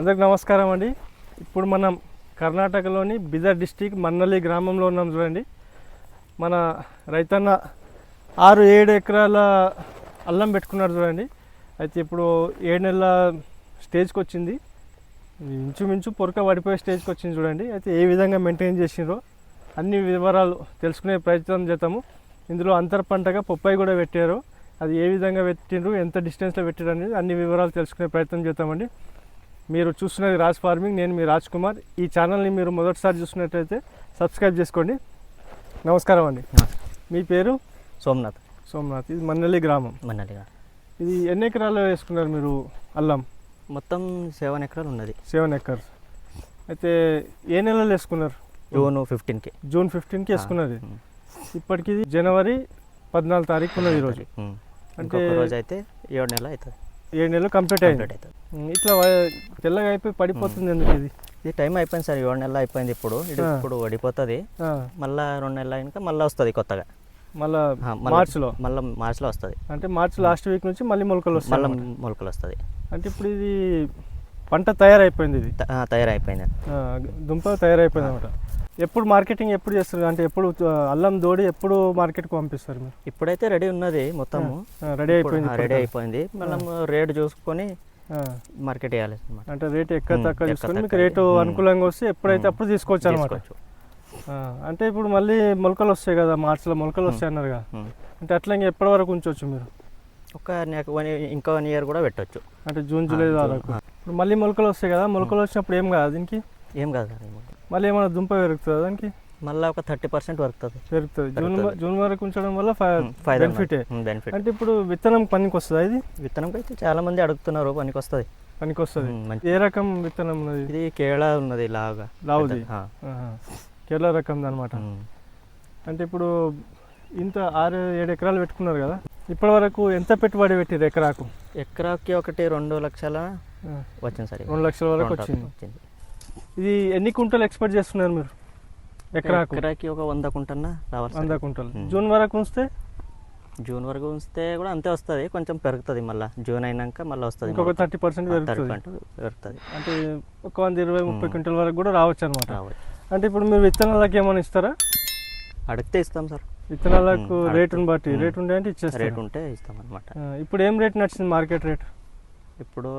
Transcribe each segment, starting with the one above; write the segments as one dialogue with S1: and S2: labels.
S1: అందరికి నమస్కారం అండి. ఇప్పుడు మనం కర్ణాటకలోని బిదర్ డిస్టిక్ మన్నలి గ్రామంలో ఉన్నాం చూడండి. మన రైతన్న ఆరు ఏడు ఎకరాల అల్లం పెట్టుకున్నారు చూడండి. అయితే ఇప్పుడు ఏడు నెలల స్టేజ్కి వచ్చింది. ఇంచుమించు పొరక పడిపోయే స్టేజ్కి వచ్చింది చూడండి. అయితే ఏ విధంగా మెయింటైన్ చేసిండ్రో అన్ని వివరాలు తెలుసుకునే ప్రయత్నం చేద్దాము. ఇందులో అంతర పంటగా పొప్పాయి కూడా పెట్టారు. అది ఏ విధంగా పెట్టిండ్రు ఎంత డిస్టెన్స్లో పెట్టారు అనేది అన్ని వివరాలు తెలుసుకునే ప్రయత్నం చేద్దామండి. మీరు చూస్తున్నది రాజ్ ఫార్మింగ్ నేను మీ రాజ్ కుమార్. ఈ ఛానల్ని మీరు మొదటిసారి చూస్తున్నట్లయితే సబ్స్క్రైబ్ చేసుకోండి. నమస్కారం అండి. మీ పేరు?
S2: సోమనాథ్.
S1: సోమనాథ్. ఇది మన్నెల్లి గ్రామం.
S2: మన్నలిగా
S1: ఇది ఎన్ని ఎకరాలు వేసుకున్నారు మీరు అల్లం?
S2: మొత్తం సెవెన్ ఎకరాలు ఉన్నది.
S1: Seven acres. అయితే ఏ నెలలో వేసుకున్నారు?
S2: జూన్ ఫిఫ్టీన్కి.
S1: జూన్ ఫిఫ్టీన్కి వేసుకున్నది. ఇప్పటికి జనవరి పద్నాలుగు తారీఖు ఉన్నది ఈరోజు
S2: అంటే రోజు అయితే ఏడు నెలలు అవుతుంది.
S1: ఏడు నెలలు కంప్లీట్ అయింది. ఇట్లా తెల్లగా అయిపోయి పడిపోతుంది ఎందుకు ఇది?
S2: ఇది టైం అయిపోయింది సార్ ఏడు నెలలు అయిపోయింది ఇప్పుడు. ఇది. ఇప్పుడు వడిపోతుంది
S1: ఆ,
S2: మళ్ళా రెండు నెలలు అయినాక మళ్ళీ వస్తుంది కొత్తగా.
S1: మళ్ళా మార్చిలో?
S2: మళ్ళీ మార్చిలో వస్తుంది.
S1: అంటే మార్చి లాస్ట్ వీక్ నుంచి మళ్ళీ మొలకలు వస్తాయి
S2: మళ్ళీ. మొలకలు వస్తుంది.
S1: అంటే ఇప్పుడు ఇది పంట తయారైపోయింది ఇది?
S2: తయారైపోయింది.
S1: దుంప తయారైపోయింది అనమాట ఎప్పుడు మార్కెటింగ్ ఎప్పుడు చేస్తారు? అంటే ఎప్పుడు అల్లం దోడి ఎప్పుడు మార్కెట్కి పంపిస్తారు మీరు?
S2: ఇప్పుడైతే రెడీ ఉన్నది మొత్తము.
S1: రెడీ అయిపోయింది
S2: రెడీ అయిపోయింది. మళ్ళీ రేట్ చూసుకొని మార్కెట్ వేయాలి
S1: అంటే రేట్ ఎక్కడ తక్కువ తీసుకొని మీకు రేటు. అనుకూలంగా వస్తే ఎప్పుడైతే. అప్పుడు తీసుకోవచ్చు అనమాట అంటే ఇప్పుడు మళ్ళీ మొలకలు వస్తాయి కదా మార్చిలో మొలకలు వస్తాయి అన్నారు కదా. అంటే అట్లా ఇంకా ఎప్పటి వరకు ఉంచవచ్చు మీరు?
S2: ఒక ఇంకో వన్ ఇయర్ కూడా పెట్టవచ్చు
S1: అంటే జూన్ జూలై వరకు. ఇప్పుడు మళ్ళీ మొలకలు వస్తాయి కదా మొలకలు వచ్చినప్పుడు ఏం కాదు దీనికి?
S2: ఏం కాదు సార్ ఏం కాదు.
S1: మళ్ళీ ఏమైనా దుంప పెరుగుతుందా దానికి?
S2: మళ్ళీ ఒక థర్టీ పర్సెంట్ వరుకుతుంది
S1: పెరుగుతుంది. జూన్
S2: పెరుగుతుంది.
S1: జూన్ వరకు ఉంచడం వల్ల
S2: ఫైవ్
S1: బెనిఫిటే
S2: బెనిఫిట్
S1: అంటే ఇప్పుడు విత్తనం పనికి వస్తుందా ఇది?
S2: విత్తనంకి అయితే చాలా మంది అడుగుతున్నారు పనికి వస్తుంది
S1: పనికి వస్తుంది ఏ రకం విత్తనం ఉన్నది?
S2: ఇది కేరళ ఉన్నది లాగా
S1: లావుది. కేరళ రకం అనమాట. అంటే ఇప్పుడు ఇంత ఆరు ఏడు ఎకరాలు పెట్టుకున్నారు కదా ఇప్పటి వరకు ఎంత పెట్టుబడి పెట్టారు ఎకరాకు?
S2: ఎకరాకి ఒకటి రెండు లక్షల వచ్చింది సార్
S1: రెండు లక్షల వరకు వచ్చింది. ఇది ఎన్ని కుంటలు ఎక్స్పెక్ట్ చేస్తున్నారు మీరు? ఎకరాకు?
S2: ఎకరాకి ఒక వంద కుంటన్నా రావాలి.
S1: వంద కుంటలు. జూన్ వరకు ఉంచితే?
S2: జూన్ వరకు ఉంచితే కూడా అంతే వస్తుంది. కొంచెం పెరుగుతుంది మళ్ళీ. జూన్ అయినాక మళ్ళీ వస్తుంది
S1: ఇంకొక థర్టీ పర్సెంట్ పెరుగుతుంది.
S2: పెరుగుతుంది.
S1: అంటే ఒక వంద ఇరవై ముప్పై. క్వింటల వరకు కూడా రావచ్చు. అనమాట అంటే ఇప్పుడు మీరు విత్తనాలకు ఏమైనా ఇస్తారా?
S2: అడిగితే ఇస్తాం సార్.
S1: విత్తనాలకు రేటుని. బట్టి. రేట్ ఉండే అంటే ఇచ్చేస్తారు
S2: రేట్ ఉంటే ఇస్తాం అనమాట
S1: ఇప్పుడు ఏం రేట్ నడిచింది మార్కెట్ రేట్?
S2: ఇప్పుడు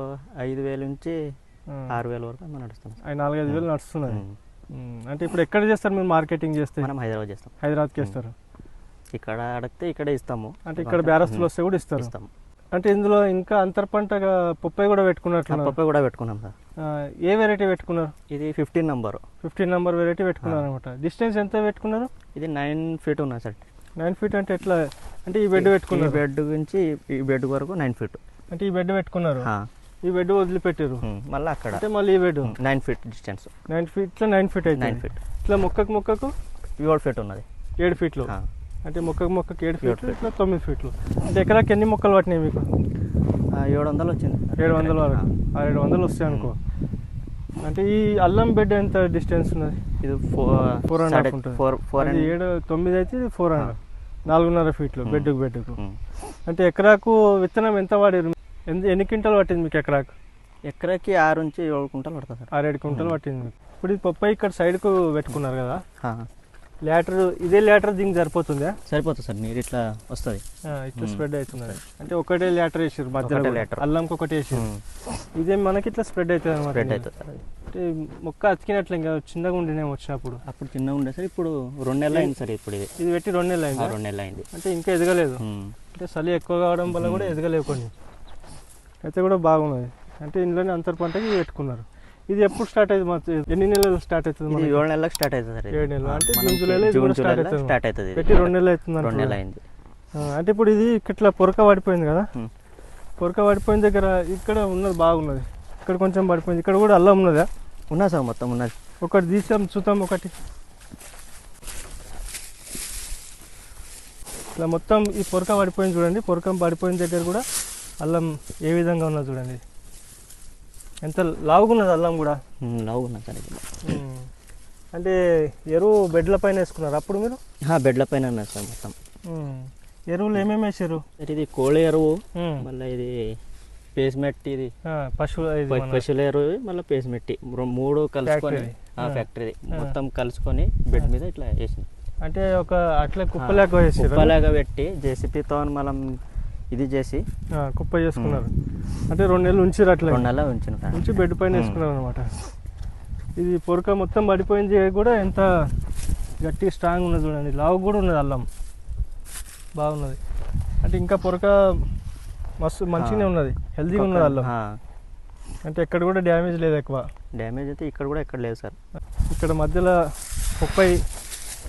S2: ఐదు వేలు నుంచి ఆరు వేల వరకు మనం నడుస్తాం. సార్.
S1: అవి నాలుగైదు వేలు నడుస్తున్నది.
S2: ఉమ్,
S1: అంటే ఇప్పుడు ఎక్కడ చేస్తారు మీరు మార్కెటింగ్ చేస్తే?
S2: మనం హైదరాబాద్ చేస్తాం.
S1: హైదరాబాద్కి వేస్తారు?
S2: ఇక్కడ అడిగితే ఇక్కడే ఇస్తాము.
S1: అంటే ఇక్కడ బ్యారస్తులు వస్తే కూడా ఇస్తారు.
S2: ఇస్తాము
S1: అంటే ఇందులో ఇంకా అంతర్ పంటగా పొప్పాయి కూడా పెట్టుకున్నట్లున్నారు.
S2: పప్పు కూడా పెట్టుకున్నాం సార్.
S1: ఏ వెరైటీ పెట్టుకున్నారు?
S2: ఇది fifteen number.
S1: Fifteen number variety పెట్టుకున్నారు అనమాట. డిస్టెన్స్ ఎంత పెట్టుకున్నారు?
S2: ఇది నైన్ ఫీట్ ఉన్నది సార్.
S1: నైన్ ఫీట్ అంటే ఎట్లా? అంటే ఈ బెడ్ పెట్టుకున్నారు.
S2: బెడ్ నుంచి ఈ బెడ్ వరకు నైన్ ఫీట్.
S1: అంటే ఈ బెడ్ పెట్టుకున్నారు. ఈ బెడ్ వదిలిపెట్టారు
S2: మళ్ళీ అక్కడ.
S1: అంటే మళ్ళీ ఈ bed
S2: nine feet distance
S1: nine feet ఇట్లా నైన్ ఫీట్ అయితే
S2: నైన్ ఫీట్
S1: ఇట్లా మొక్కకు మొక్కకు
S2: ఏడు ఫీట్ ఉన్నది.
S1: ఏడు ఫీట్లు. అంటే మొక్కకు మొక్కకు ఏడు ఫీట్లు. ఇట్లా తొమ్మిది ఫీట్లు అంటే ఎకరాకి ఎన్ని మొక్కలు పట్టినాయి మీకు?
S2: ఏడు వందలు వచ్చింది.
S1: ఏడు వందల వరకు. ఆ ఏడు వందలు వస్తాయి అనుకో. అంటే ఈ అల్లం బెడ్ ఎంత డిస్టెన్స్ ఉన్నది?
S2: ఇది ఫోర్
S1: ఫోర్ అండ్ హాఫ్ ఉంటుంది.
S2: ఫోర్ ఫోర్
S1: ఏడు తొమ్మిది అయితే ఇది ఫోర్ అండ్ నాలుగున్నర ఫీట్లు. బెడ్కు బెడ్కు. అంటే ఎకరాకు విత్తనం ఎంత వాడారు ఎన్ని- ఎన్ని క్వింటాలు పట్టింది మీకు ఎకరాకు?
S2: ఎకరాకి ఆరు నుంచి ఏడు కుంటలు పడుతుంది సార్.
S1: ఆరేడు క్వింటాలు పట్టింది మీకు. ఇప్పుడు ఇది పప్పాయి ఇక్కడ సైడ్కు పెట్టుకున్నారు కదా. లేటర్ ఇదే లేటర్ దీనికి సరిపోతుందా?
S2: సరిపోతుంది సార్ నీరు ఇట్లా వస్తుంది.
S1: ఇట్లా. స్ప్రెడ్ అవుతున్నది. అంటే ఒకటే లేటర్ వేసారు మధ్యలో
S2: later.
S1: అల్లంకి ఒకటి వేసారు ఇదే మనకి ఇట్లా స్ప్రెడ్ అవుతుంది
S2: స్ప్రెడ్ అవుతుంది.
S1: అంటే మొక్క అతికినట్లు ఇంకా చిన్నగా ఉండినేమో వచ్చినప్పుడు.
S2: అప్పుడు చిన్నగా ఉండే సార్ ఇప్పుడు రెండు నెలలు అయింది సార్ ఇప్పుడు ఇది.
S1: ఇది పెట్టి రెండు నెలలు అయింది?
S2: రెండు నెలలు అయింది.
S1: అంటే ఇంకా ఎదగలేదు. అంటే చలి ఎక్కువ కావడం వల్ల కూడా ఎదగలేవు కొన్ని. అయితే కూడా బాగున్నది అంటే ఇంట్లోనే అంతర్ పంటకి పెట్టుకున్నారు ఇది ఎప్పుడు స్టార్ట్ అయింది మాకు ఎన్ని నెలలు స్టార్ట్ అవుతుంది
S2: ఇది? ఏడు నెలలకు స్టార్ట్ అవుతుంది.
S1: ఏడు నెలలు. అంటే జూన్ జూలైలో ఇది
S2: జూన్ జూలైలో
S1: అవుతుంది.
S2: స్టార్ట్ అవుతుంది.
S1: పెట్టి రెండు నెలలు అవుతుంది
S2: రెండు. నెలలు అయింది
S1: అంటే ఇప్పుడు ఇది ఇట్లా పొరక పడిపోయింది కదా. పొరక పడిపోయిన దగ్గర ఇక్కడ ఉన్నది బాగున్నది ఇక్కడ కొంచెం పడిపోయింది ఇక్కడ కూడా అల్లం ఉన్నదా
S2: ఉన్నది సార్ మొత్తం ఉన్నది
S1: ఒకటి తీసాం చూద్దాం ఒకటి ఇట్లా మొత్తం ఈ పొరక పడిపోయింది చూడండి పొరక పడిపోయిన దగ్గర కూడా అల్లం ఏ విధంగా ఉన్నది చూడండి. ఎంత లావుగున్నది అల్లం కూడా?
S2: ఉమ్, లావు ఉన్నది సార్ ఇది.
S1: ఉమ్. అంటే ఎరువు బెడ్ల పైన వేసుకున్నారు అప్పుడు మీరు?
S2: బెడ్ల పైన మొత్తం.
S1: ఎరువులు ఏమేమి వేసారు?
S2: సార్ ఇది కోళ్ళ ఎరువు. మళ్ళీ ఇది పేస్ మెట్టి ఇది
S1: పశువుల ఇది
S2: ప-
S1: మన
S2: పశువులేరు మళ్ళీ పేస్ మెట్టి రొ- మూడు కలుసుకొని
S1: ఫ్యాక్టరీ.
S2: మొత్తం కలుసుకొని బెడ్ మీద ఇట్లా వేసింది
S1: అంటే ఒక అట్లా కుప్పలేక వేసారు?
S2: కుప్పలాగా పెట్టి జేసీపీతో మనం ఇది చేసి
S1: కుప్ప చేసుకున్నారు అంటే రెండు నెలలు ఉంచిరు అట్లా
S2: రెండు నెలలు ఉంచిన.
S1: ఉంచి బెడ్ పైన. వేసుకున్నారు అనమాట ఇది పొరక మొత్తం పడిపోయింది కూడా ఎంత గట్టి స్ట్రాంగ్ ఉన్నది చూడండి లావు కూడా ఉన్నది అల్లం బాగున్నది అంటే ఇంకా పొరక మస్తు మంచిగానే. ఉన్నది హెల్తీగా ఉన్నది అల్లం. అంటే ఎక్కడ కూడా డ్యామేజ్ లేదు ఎక్కువ
S2: డ్యామేజ్ అయితే ఇక్కడ కూడా ఎక్కడ లేదు సార్
S1: ఇక్కడ మధ్యలో ముప్పై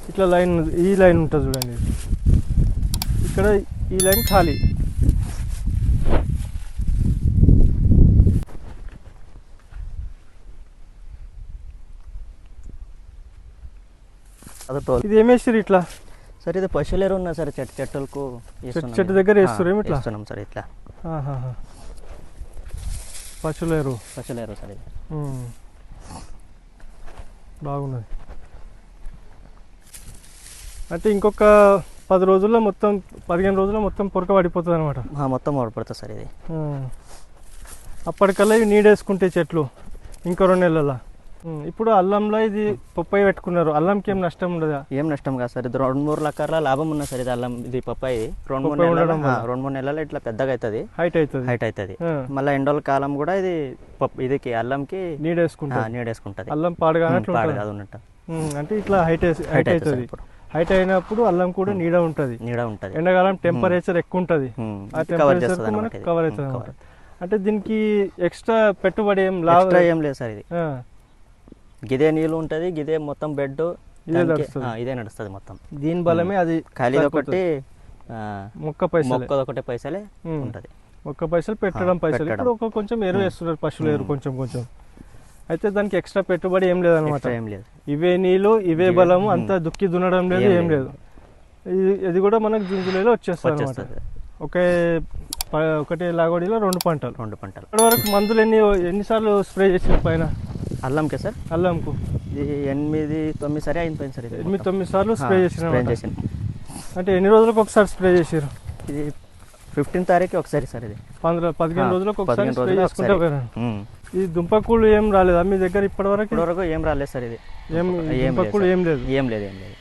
S1: ఇట్లా లైన్. ఈ లైన్ ఉంటుంది చూడండి. ఇక్కడ ఈ లైన్ ఖాళీ
S2: అది టోల్
S1: ఇది ఏమేసారు ఇట్లా?
S2: సార్ ఇది పశువులేరు ఉన్నా సార్ చెట్టు చెట్టులకు
S1: చెట్టు. దగ్గర
S2: ఆ,
S1: వేస్తుర్రు ఏమి ఇట్లా?
S2: వేస్తున్నాం సార్ ఇట్లా.
S1: పశువులేరు.
S2: సార్ ఇది.
S1: ఉమ్. బాగున్నది. అంటే ఇంకొక పది రోజుల్లో మొత్తం పదిహేను రోజుల్లో మొత్తం పొరక పడిపోతుంది అనమాట
S2: మొత్తం ఓడిపడుతుంది సార్ ఇది.
S1: అప్పటికల్లా ఇవి నీడేసుకుంటే చెట్లు ఇంకో రెండు నెలల ఇప్పుడు అల్లంలో ఇది పొప్పయ్య పెట్టుకున్నారు. అల్లంకి ఏం నష్టం ఉండదా?
S2: ఏం నష్టం కాదు సార్. ఇది రెండు మూడు లక్కర్ల లాభం ఉన్నా సార్. ఇది అల్లం ఇది పప్పాయి. రెండు మూడు
S1: పప్పాయి
S2: నెలలు. రెండు మూడు నెలలు ఇట్లా పెద్దగా అవుతుంది
S1: హైట్ అవుతుంది.
S2: హైట్ అవుతుంది. మళ్ళీ ఎండల కాలం కూడా ఇది పప్పు ఇదికి అల్లంకి
S1: నీడేసుకుంటారు
S2: నీడేసుకుంటుంది.
S1: అల్లం పాడగానట్లు
S2: పాడు
S1: ఉంటుంది?
S2: కాదు ఉన్నట్టు
S1: అంటే ఇట్లా హైట్
S2: హైట్ అవుతుంది
S1: హైట్ అయినప్పుడు అల్లం కూడా నీడ ఉంటుంది.
S2: నీడ ఉంటుంది.
S1: ఎండాకాలం టెంపరేచర్ ఎక్కువ ఉంటుంది. ఆ
S2: కవర్
S1: టెంపరేచర్
S2: చేస్తుంది
S1: మనకు కవర్ అవుతుంది అంటే దీనికి ఎక్స్ట్రా పెట్టుబడి ఏం లాభ?
S2: ఏం లేదు సార్ ఇది. గిదే నీళ్ళు ఉంటుంది గిదే మొత్తం బెడ్
S1: ఇదే నడుస్తది.
S2: ఇదే నడుస్తుంది మొత్తం.
S1: దీని బలమే అది
S2: ఖాళీ. ఒకటి
S1: మొక్క పైసలు.
S2: ఒకటే పైసలే. ఉంటుంది.
S1: మొక్క పైసలు పెట్టడం పైసలు. ఇప్పుడు ఒక కొంచెం ఎరువు వేస్తున్నారు పశువుల ఎరువు. కొంచెం కొంచెం. అయితే దానికి ఎక్స్ట్రా పెట్టుబడి ఏం లేదనమాట
S2: ఏం లేదు.
S1: ఇవే నీళ్ళు ఇవే బలము. అంతా దుక్కి దున్నడం లేదు
S2: ఏం లేదు.
S1: ఇది ఇది కూడా మనకు జూన్ జూలైలో వచ్చేస్తుంది. అనమాట ఒకే ఒకటే లాగోడిలో రెండు పంటలు.
S2: రెండు పంటలు.
S1: ఇప్పటి వరకు మందులు ఎన్ని ఎన్నిసార్లు స్ప్రే చేసారు పైన?
S2: అల్లంకే సార్?
S1: అల్లంకు.
S2: ఇది ఎనిమిది తొమ్మిది సరే అయిపోయింది సార్ ఇది
S1: ఎనిమిది. తొమ్మిది సార్లు స్ప్రే చేసిన
S2: స్ప్రే చేసాను
S1: అంటే ఎన్ని రోజులకు ఒకసారి స్ప్రే చేసారు
S2: ఇది ఫిఫ్టీన్ తారీఖు ఒకసారి సార్ ఇది.
S1: పంద్ర పదిహేను రోజులకు ఒకసారి స్ప్రే చేసుకుంటే. ఈ దుంపకూళ్ళు ఏం రాలేదా? మీ దగ్గర ఇప్పటి వరకు
S2: ఇప్పటి వరకు ఏం రాలేదు సార్ ఇది.
S1: ఏం దుంపకూళ్ళు
S2: లేదు
S1: ఏం. లేదు?
S2: ఏం లేదు ఏం లేదు.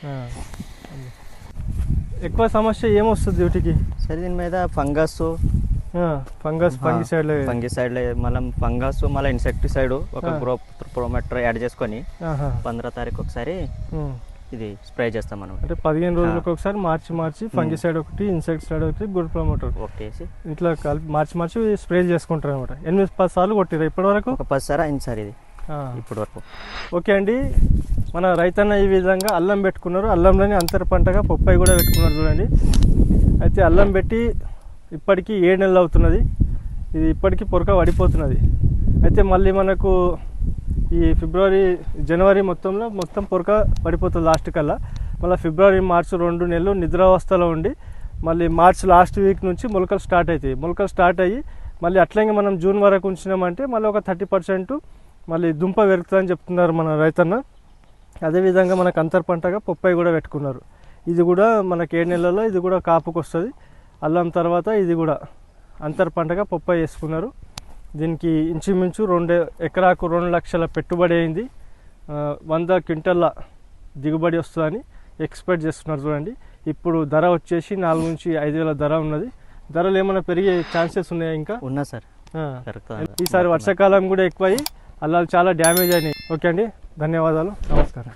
S1: ఎక్కువ సమస్య ఏమొస్తుంది వీటికి
S2: సరే దీని మీద ఫంగస్
S1: ఫంగస్ ఫంగిసైడ్
S2: ఫంగిసైడ్ మళ్ళీ ఫంగస్ మళ్ళీ ఇన్సెక్టిసైడ్ ఒక. గ్రో ప్రోమెట్ర యాడ్ చేసుకొని పంద్ర తారీఖు ఒకసారి ఇది స్ప్రే చేస్తాం మనం
S1: అంటే పదిహేను రోజులకు ఒకసారి మార్చి మార్చి ఫంగిసైడ్ ఒకటి ఇన్సెక్టిసైడ్ ఒకటి గుడ్ ప్రమోటర్.
S2: ఒకేసి
S1: ఇట్లా కలిపి మార్చి మార్చి స్ప్రే చేసుకుంటారు అనమాట ఎనిమిది పది సార్లు కొట్టిరు ఇప్పటి వరకు
S2: ఒక పది సార్? అయింది సార్ ఇది. ఇప్పటి వరకు.
S1: ఓకే అండి. మన రైతన్న ఈ విధంగా అల్లం పెట్టుకున్నారు. అల్లంలోని అంతర పంటగా పొప్పాయి కూడా పెట్టుకున్నారు చూడండి. అయితే అల్లం పెట్టి ఇప్పటికీ ఏడు నెలలు అవుతున్నది. ఇది ఇప్పటికీ పొరక పడిపోతున్నది. అయితే మళ్ళీ మనకు ఈ ఫిబ్రవరి జనవరి మొత్తంలో మొత్తం పొరక పడిపోతుంది లాస్ట్ కల్లా. మళ్ళీ ఫిబ్రవరి మార్చి రెండు నెలలు నిద్రావస్థలో ఉండి మళ్ళీ మార్చ్ లాస్ట్ వీక్ నుంచి మొలకలు స్టార్ట్ అవుతాయి మొలకలు స్టార్ట్ అయ్యి మళ్ళీ అట్లాగే మనం జూన్ వరకు ఉంచినామంటే మళ్ళీ ఒక థర్టీ పర్సెంట్ మళ్ళీ దుంప పెరుగుతుందని చెప్తున్నారు మన రైతన్న. అదేవిధంగా మనకు అంతర్ పంటగా పొప్పాయి కూడా పెట్టుకున్నారు. ఇది కూడా మనకి ఏడు నెలల్లో ఇది కూడా కాపుకు వస్తుంది అల్లం తర్వాత ఇది కూడా అంతర్ పంటగా పొప్పాయి వేసుకున్నారు. దీనికి ఇంచుమించు రెండు ఎకరాకు రెండు లక్షల పెట్టుబడి అయింది. వంద క్వింటల్ల దిగుబడి వస్తుందని ఎక్స్పెక్ట్ చేస్తున్నారు చూడండి. ఇప్పుడు ధర వచ్చేసి నాలుగు నుంచి ఐదు వేల ధర ఉన్నది. ధరలు ఏమైనా పెరిగే ఛాన్సెస్ ఉన్నాయా ఇంకా?
S2: ఉన్నా సార్.
S1: ఈసారి వర్షాకాలం కూడా ఎక్కువై అల్లాలు చాలా డ్యామేజ్ అయినాయి. ఓకే అండి ధన్యవాదాలు. నమస్కారం.